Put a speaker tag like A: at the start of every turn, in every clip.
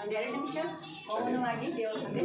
A: ಒಂದೆರಡು ನಿಮಿಷ ಮೌನವಾಗಿ ದೇವರ ಮುಂದೆ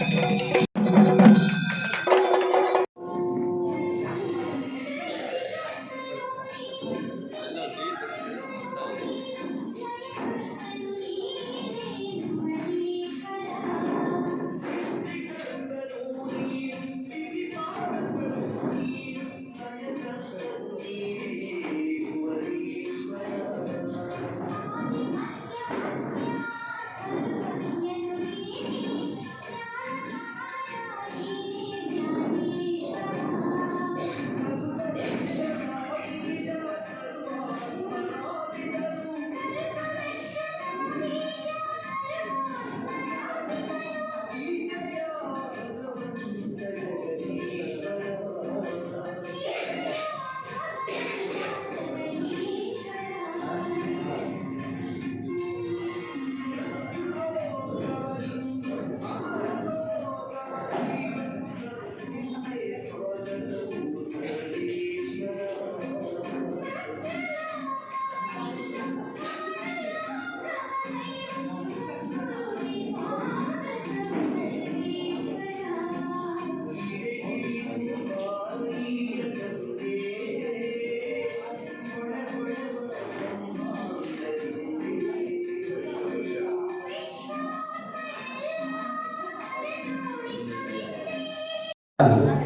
A: Thank you.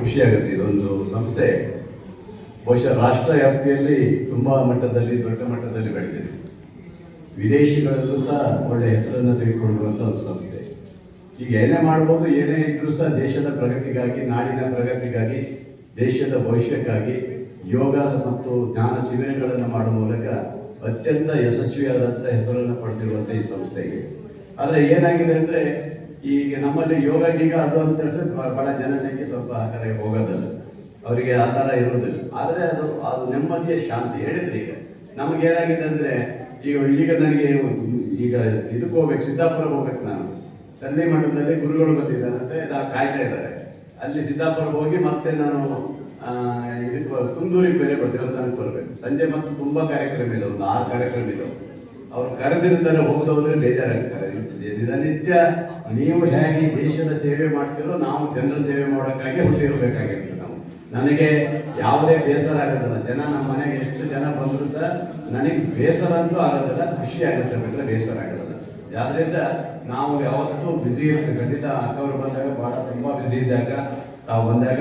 B: ಖುಷಿಯಾಗುತ್ತೆ, ಇದೊಂದು ಸಂಸ್ಥೆ. ಬಹುಶಃ ರಾಷ್ಟ್ರ ವ್ಯಾಪ್ತಿಯಲ್ಲಿ ತುಂಬಾ ಮಟ್ಟದಲ್ಲಿ, ದೊಡ್ಡ ಮಟ್ಟದಲ್ಲಿ ಬೆಳೆದಿದೆ. ವಿದೇಶಿಗಳಲ್ಲೂ ಸಹ ಒಳ್ಳೆ ಹೆಸರನ್ನು ತೆಗೆದುಕೊಂಡಿರುವಂಥ ಒಂದು ಸಂಸ್ಥೆ. ಈಗ ಏನೇ ಮಾಡ್ಬೋದು, ಏನೇ ಇದ್ರೂ ಸಹ ದೇಶದ ಪ್ರಗತಿಗಾಗಿ, ನಾಡಿನ ಪ್ರಗತಿಗಾಗಿ, ದೇಶದ ಭವಿಷ್ಯಕ್ಕಾಗಿ ಯೋಗ ಮತ್ತು ಜ್ಞಾನ ಶಿಬಿರಗಳನ್ನು ಮಾಡುವ ಮೂಲಕ ಅತ್ಯಂತ ಯಶಸ್ವಿಯಾದಂಥ ಹೆಸರನ್ನು ಪಡೆದಿರುವಂಥ ಈ ಸಂಸ್ಥೆಗೆ. ಆದರೆ ಏನಾಗಿದೆ ಅಂದರೆ ಈಗ ನಮ್ಮಲ್ಲಿ ಯೋಗ ಗೀಗ ಅದು ಅಂತ ಹೇಳಿದ್ರೆ ಬಹಳ ಜನಸಂಖ್ಯೆ ಸ್ವಲ್ಪ ಆ ಕಡೆ ಹೋಗೋದಲ್ಲ. ಅವರಿಗೆ ಆ ಥರ ಇರೋದಿಲ್ಲ ಆದರೆ ಅದು ಅದು ನೆಮ್ಮದಿಯ ಶಾಂತಿ. ಹೇಳಿದ್ರೆ ಈಗ ನಮಗೇನಾಗಿದೆ ಅಂದರೆ, ಈಗ ಈಗ ನನಗೆ ಈಗ ಇದಕ್ಕೆ ಹೋಗ್ಬೇಕು ಸಿದ್ದಾಪುರ ಹೋಗ್ಬೇಕು ನಾನು. ತಂದೆ ಮಠದಲ್ಲಿ ಗುರುಗಳು ಬಂದಿದ್ದಾರಂತೆ ನಾ ಕಾಯ್ತಾ ಇದ್ದಾರೆ. ಅಲ್ಲಿ ಸಿದ್ದಾಪುರ ಹೋಗಿ ಮತ್ತೆ ನಾನು ಇದಕ್ಕೆ ಕುಂದೂರಿಗೆ ಬೇರೆ ಬರ್- ದೇವಸ್ಥಾನಕ್ಕೆ ಬರಬೇಕು. ಸಂಜೆ ಮತ್ತು ತುಂಬಾ ಕಾರ್ಯಕ್ರಮ ಇದೆ, ಒಂದು ಆರು ಕಾರ್ಯಕ್ರಮ ಇದೆ. ಅವ್ರು ಕರೆದಿರ್ತಾರೆ ಹೋಗದವ್ರೆ ಬೇಜಾರಾಗ್ತಾರೆ. ದಿನನಿತ್ಯ ನೀವು ಹೇಗೆ ದೇಶದ ಸೇವೆ ಮಾಡ್ತಿರೋ ನಾವು ಜನರ ಸೇವೆ ಮಾಡೋಕ್ಕಾಗಿ ಹುಟ್ಟಿರಬೇಕಾಗಿತ್ತು ನಾವು. ನನಗೆ ಯಾವುದೇ ಬೇಸರ ಆಗೋದಿಲ್ಲ. ಜನ ನಮ್ಮ ಮನೆಗೆ ಎಷ್ಟು ಜನ ಬಂದರೂ ಸಹ ನನಗೆ ಬೇಸರ ಅಂತೂ ಆಗೋದಿಲ್ಲ, ಖುಷಿ ಆಗುತ್ತೆ ಬಿಟ್ಟರೆ ಬೇಸರ ಆಗೋದಿಲ್ಲ. ಆದ್ದರಿಂದ ನಾವು ಯಾವತ್ತೂ ಬ್ಯುಸಿ ಇರ್ತೀವಿ. ಖಂಡಿತ ಅಕ್ಕವ್ರು ಬಂದಾಗ ಭಾಳ ತುಂಬ ಬ್ಯುಸಿ ಇದ್ದಾಗ ತಾವು ಬಂದಾಗ,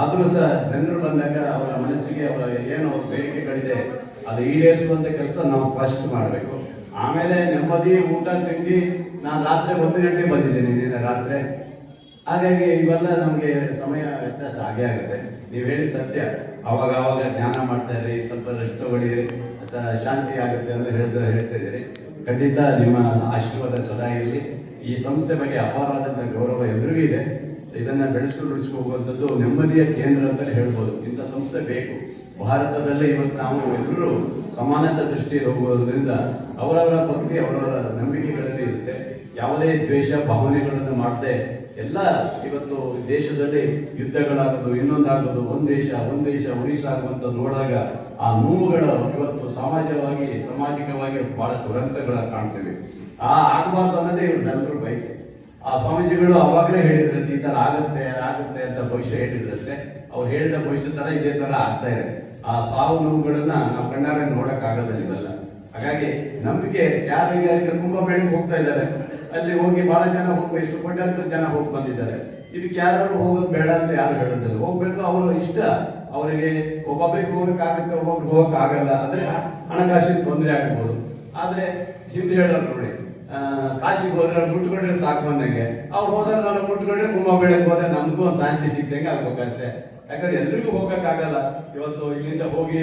B: ಆದರೂ ಸಹ ಜನರು ಬಂದಾಗ ಅವರ ಮನಸ್ಸಿಗೆ ಅವರ ಏನು ಬೇಡಿಕೆಗಳಿದೆ. ಅದು ಈಡೇರಿಸುವಂತ ಕೆಲಸ ನಾವು ಫಸ್ಟ್ ಮಾಡಬೇಕು. ಆಮೇಲೆ ನೆಮ್ಮದಿ ಊಟ, ತಿಂಡಿ, ನಾನು ರಾತ್ರಿ ಒಂದು ಗಂಟೆ ಬಂದಿದ್ದೀನಿ ನಿನ್ನೆ ರಾತ್ರಿ. ಹಾಗಾಗಿ ಇವೆಲ್ಲ ನಮಗೆ ಸಮಯ ವ್ಯತ್ಯಾಸ ಆಗೇ ಆಗುತ್ತೆ. ನೀವು ಹೇಳಿದ ಸತ್ಯ. ಅವಾಗ ಅವಾಗ ಜ್ಞಾನ ಮಾಡ್ತಾ ಇರಿ, ಸ್ವಲ್ಪ ರೆಸ್ಟ್ ತಗೊಳ್ಳಿರಿ ಶಾಂತಿ ಆಗುತ್ತೆ ಅಂತ ಹೇಳ್ತಾ ಹೇಳ್ತಾ ಇದ್ದೀರಿ. ಖಂಡಿತ ನಿಮ್ಮ ಆಶೀರ್ವಾದ ಸದಾ ಇರಲಿ. ಈ ಸಂಸ್ಥೆ ಬಗ್ಗೆ ಅಪಾರವಾದಂಥ ಗೌರವ ಎಲ್ರಿಗೂ ಇದೆ. ಇದನ್ನ ಬೆಳೆಸ್ಕೊಂಡು ಹೋಗುವಂಥದ್ದು ನೆಮ್ಮದಿಯ ಕೇಂದ್ರ ಅಂತಲೇ ಹೇಳ್ಬೋದು. ಇಂಥ ಸಂಸ್ಥೆ ಬೇಕು. ಭಾರತದಲ್ಲೇ ಇವತ್ತು ನಾವು ಎಲ್ಲರೂ ಸಮಾನತೆ ದೃಷ್ಟಿಯಲ್ಲಿ ಹೋಗುವುದರಿಂದ ಅವರವರ ಭಕ್ತಿ, ಅವರವರ ನಂಬಿಕೆಗಳಲ್ಲಿ ಇರುತ್ತೆ. ಯಾವುದೇ ದ್ವೇಷ, ಭಾವನೆಗಳನ್ನು ಮಾಡದೆ ಎಲ್ಲ ಇವತ್ತು ದೇಶದಲ್ಲಿ ಯುದ್ಧಗಳಾಗೋದು, ಇನ್ನೊಂದಾಗೋದು, ಒಂದು ದೇಶ ಒಂದು ದೇಶ ಉಳಿಸ ಆಗುವಂತ ನೋಡಿದಾಗ ಆ ನೋವುಗಳು ಇವತ್ತು ಸಮಾಜವಾಗಿ, ಸಾಮಾಜಿಕವಾಗಿ ಬಹಳ ದುರಂತಗಳ ಕಾಣ್ತೇವೆ. ಆ ಆಗಬಾರ್ದು ಅನ್ನೋದೇ ಇವರು ನಲ್ಲರೂ ಬಯಕೆ ಆ ಸ್ವಾಮೀಜಿಗಳು ಅವಾಗಲೇ ಹೇಳಿದ್ರಂತೆ ಈ ತರ ಆಗುತ್ತೆ ಆಗುತ್ತೆ ಅಂತ ಭವಿಷ್ಯ ಹೇಳಿದ್ರಂತೆ. ಅವ್ರು ಹೇಳಿದ ಭವಿಷ್ಯ ತರ ಇದೇ ತರ ಆಗ್ತಾ ಇದೆ. ಆ ಸಾವು ನೋವುಗಳನ್ನ ನಾವು ಕಣ್ಣಾರೆ ನೋಡಕ್ ಆಗೋದಿಲ್ಲ ಇವೆಲ್ಲ ಹಾಗಾಗಿ ನಂಬಿಕೆ ಯಾರಿಗೆ ಕುಂಭಮೇಳಕ್ಕೆ ಹೋಗ್ತಾ ಇದ್ದಾರೆ. ಅಲ್ಲಿ ಹೋಗಿ ಬಹಳ ಜನ ಹೋಗಿ ಎಷ್ಟು ಕೋಟ್ಯಾಂತರ ಜನ ಹೋಗಿ ಬಂದಿದ್ದಾರೆ. ಇದಕ್ಕೆ ಯಾರು ಹೋಗೋದು ಬೇಡ ಅಂತ ಯಾರು ಹೇಳೋದಿಲ್ಲ. ಹೋಗ್ಬೇಕು ಅವರು ಇಷ್ಟ. ಅವರಿಗೆ ಒಬ್ಬೊಬ್ಬರಿಗೆ ಹೋಗಕ್ಕಾಗುತ್ತೆ ಒಬ್ಬೊಬ್ರಿಗೆ ಹೋಗಕ್ಕಾಗಲ್ಲ ಅಂದ್ರೆ ಹಣಕಾಸಿನ ತೊಂದರೆ ಆಗ್ಬೋದು. ಆದ್ರೆ ಹಿಂದೆ ಹೇಳೋರು ನೋಡಿ ಕಾಶಿಗೆ ಹೋದ್ರೆ ಮುಟ್ಕೊಂಡ್ರೆ ಸಾಕು ಬಂದಂಗೆ ಅವ್ರು ಹೋದ್ರೆ ನಾನು ಮುಟ್ಕೊಂಡ್ರೆ ಕುಂಭಮೇಳಕ್ಕೆ ಹೋದ್ರೆ ನಮಗೂ ಒಂದು ಶಾಂತಿ ಸಿಕ್ಕಂಗೆ ಆಗ್ಬೇಕು ಅಷ್ಟೇ. ಯಾಕಂದ್ರೆ ಎಲ್ರಿಗೂ ಹೋಗಕ್ಕಾಗಲ್ಲ. ಇವತ್ತು ಇಲ್ಲಿಂದ ಹೋಗಿ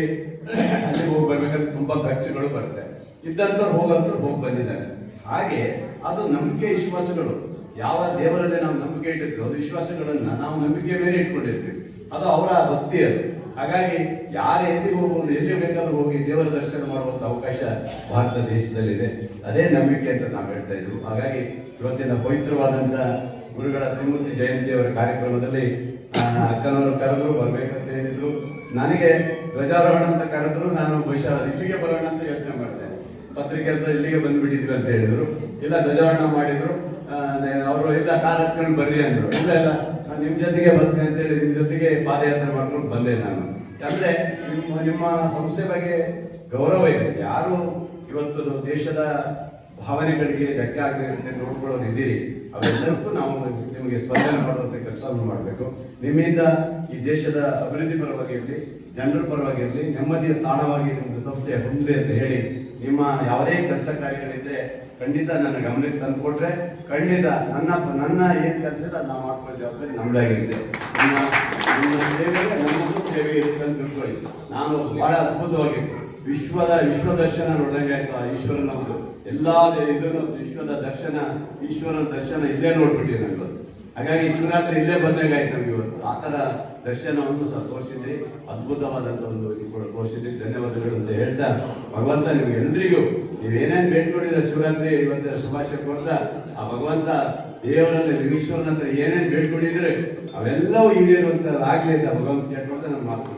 B: ಅಲ್ಲಿಗೆ ಹೋಗಿ ಬರ್ಬೇಕಂದ್ರೆ ತುಂಬಾ ಖರ್ಚುಗಳು ಬರುತ್ತೆ. ಇದ್ದಂಥವ್ರು ಹೋಗಂತವ್ರು ಹೋಗಿ ಬಂದಿದ್ದಾರೆ. ಹಾಗೆ ಅದು ನಂಬಿಕೆ ವಿಶ್ವಾಸಗಳು. ಯಾವ ದೇವರಲ್ಲಿ ನಾವು ನಂಬಿಕೆ ಇಟ್ಟಿರ್ತೀವಿ ಅದು ವಿಶ್ವಾಸಗಳನ್ನ ನಾವು ನಂಬಿಕೆ ಮೇಲೆ ಇಟ್ಕೊಂಡಿರ್ತೀವಿ. ಅದು ಅವರ ಭಕ್ತಿ ಅದು. ಹಾಗಾಗಿ ಯಾರು ಎಲ್ಲಿ ಹೋಗ್ಬೋದು ಎಲ್ಲಿ ಬೇಕಾದ್ರೂ ಹೋಗಿ ದೇವರ ದರ್ಶನ ಮಾಡುವಂತ ಅವಕಾಶ ಭಾರತ ದೇಶದಲ್ಲಿದೆ. ಅದೇ ನಂಬಿಕೆ ಅಂತ ನಾವು ಹೇಳ್ತಾ ಇದ್ವಿ. ಹಾಗಾಗಿ ಇವತ್ತಿನ ಪವಿತ್ರವಾದಂತ ಗುರುಗಳ ತ್ರಿಮೂರ್ತಿ ಜಯಂತಿಯವರ ಕಾರ್ಯಕ್ರಮದಲ್ಲಿ ಆ, ಅಕ್ಕನವರು ಕರೆದ್ರು ಬರ್ಬೇಕಂತ ಹೇಳಿದ್ರು. ನನಗೆ ಧ್ವಜಾರೋಹಣ ಅಂತ ಕರೆದ್ರು ನಾನು ಬಹುಶಃ ಇಲ್ಲಿಗೆ ಬರೋಣ ಅಂತ ಯೋಚನೆ ಮಾಡಿದೆ. ಪತ್ರಿಕೆ ಇಲ್ಲಿಗೆ ಬಂದ್ಬಿಟ್ಟಿದ್ವಿ ಅಂತ ಹೇಳಿದ್ರು. ಇಲ್ಲ ಧ್ವಜಾರೋಹಣ ಮಾಡಿದ್ರು. ಅವರು ಇಲ್ಲ ಕಾರ್ ಹತ್ಕೊಂಡು ಬರ್ರಿ ಅಂದ್ರು. ಇಲ್ಲ ಇಲ್ಲ. ನಾನು ನಿಮ್ ಜೊತೆಗೆ ಬರ್ತೀನಿ ಅಂತ ಹೇಳಿ ನಿಮ್ ಜೊತೆಗೆ ಪಾದಯಾತ್ರೆ ಮಾಡ್ಕೊಂಡು ಬಂದೆ ನಾನು. ಅಂದ್ರೆ ನಿಮ್ಮ ನಿಮ್ಮ ಸಂಸ್ಥೆ ಬಗ್ಗೆ ಗೌರವ ಇದೆ. ಯಾರು ಇವತ್ತು ದೇಶದ ಭಾವನೆಗಳಿಗೆ ಧಕ್ಕೆ ಅಂತ ನೋಡ್ಕೊಳ್ಳೋರು ಇದ್ದೀರಿ, ಅವೆಲ್ಲಕ್ಕೂ ನಾವು ನಿಮಗೆ ಸ್ಪಂದನೆ ಮಾಡುವಂಥ ಕೆಲಸವನ್ನು ಮಾಡಬೇಕು. ನಿಮ್ಮಿಂದ ಈ ದೇಶದ ಅಭಿವೃದ್ಧಿ ಪರವಾಗಿರಲಿ, ಜನರ ಪರವಾಗಿರಲಿ, ನೆಮ್ಮದಿಯ ತಾಣವಾಗಿ ನಿಮ್ಮದು ಸಂಸ್ಥೆ ಹೊಂದಿದೆ ಅಂತ ಹೇಳಿ ನಿಮ್ಮ ಯಾವುದೇ ಕೆಲಸ ಕಾರ್ಯಗಳಿದ್ರೆ ಖಂಡಿತ ನನ್ನ ಗಮನಕ್ಕೆ ತಂದು ಕೊಟ್ರೆ ಖಂಡಿತ ನನ್ನ ನನ್ನ ಏನು ಕೆಲಸ ಇದೆ ನಾವು ಮಾಡ್ಕೊಳ್ಳೋ ಜವಾಬ್ದಾರಿ ನಮ್ದಾಗಿರುತ್ತೆ ನಿಮ್ಮ ನಿಮ್ಮ ಸೇವೆಗೆ ನಮ್ಮದು ಸೇವೆ ಇರುತ್ತೆ ತಿಳ್ಕೊಳ್ಳಿ. ನಾನು ಬಹಳ ಅದ್ಭುತವಾಗಿ ವಿಶ್ವದ, ವಿಶ್ವ ದರ್ಶನ ನೋಡಿದಂಗೆ ಆಯ್ತು ಆ ಈಶ್ವರನ ಒಂದು ಎಲ್ಲಾ ಇದನ್ನು ವಿಶ್ವದ ದರ್ಶನ, ಈಶ್ವರನ ದರ್ಶನ ಇಲ್ಲೇ ನೋಡ್ಬಿಟ್ಟಿವಿ ನಾನು. ಹಾಗಾಗಿ ಶಿವರಾತ್ರಿ ಇಲ್ಲೇ ಬಂದಂಗೆ ಆಯ್ತು ನಮ್ಗೆ ಇವತ್ತು. ಆ ಥರ ದರ್ಶನವನ್ನು ಸಹ ತೋರಿಸಿದ್ರಿ. ಅದ್ಭುತವಾದಂಥ ಒಂದು ಇದು ಕೂಡ ತೋರಿಸಿದ್ರಿ. ಧನ್ಯವಾದಗಳು ಅಂತ ಹೇಳ್ತಾ ಭಗವಂತ ನಿಮ್ಗೆ ಎಲ್ರಿಗೂ ನೀವೇನೇನು ಬೇಡ್ಕೊಂಡಿದ್ರೆ ಶಿವರಾತ್ರಿ ಇವತ್ತಿನ ಶುಭಾಶಯ ಕೊಡ್ತಾ ಆ ಭಗವಂತ ದೇವರನ್ನ ವಿಶ್ವನ ಹತ್ರ ಏನೇನು ಬೇಡ್ಕೊಂಡಿದ್ರೆ ಅವೆಲ್ಲವೂ ಈಡೇರುವಂಥದ್ದಾಗಲಿ ಅಂತ ಭಗವಂತ ಕೇಳ್ಕೊಳ್ತಾ ನಮ್ಮ ಮಾತು.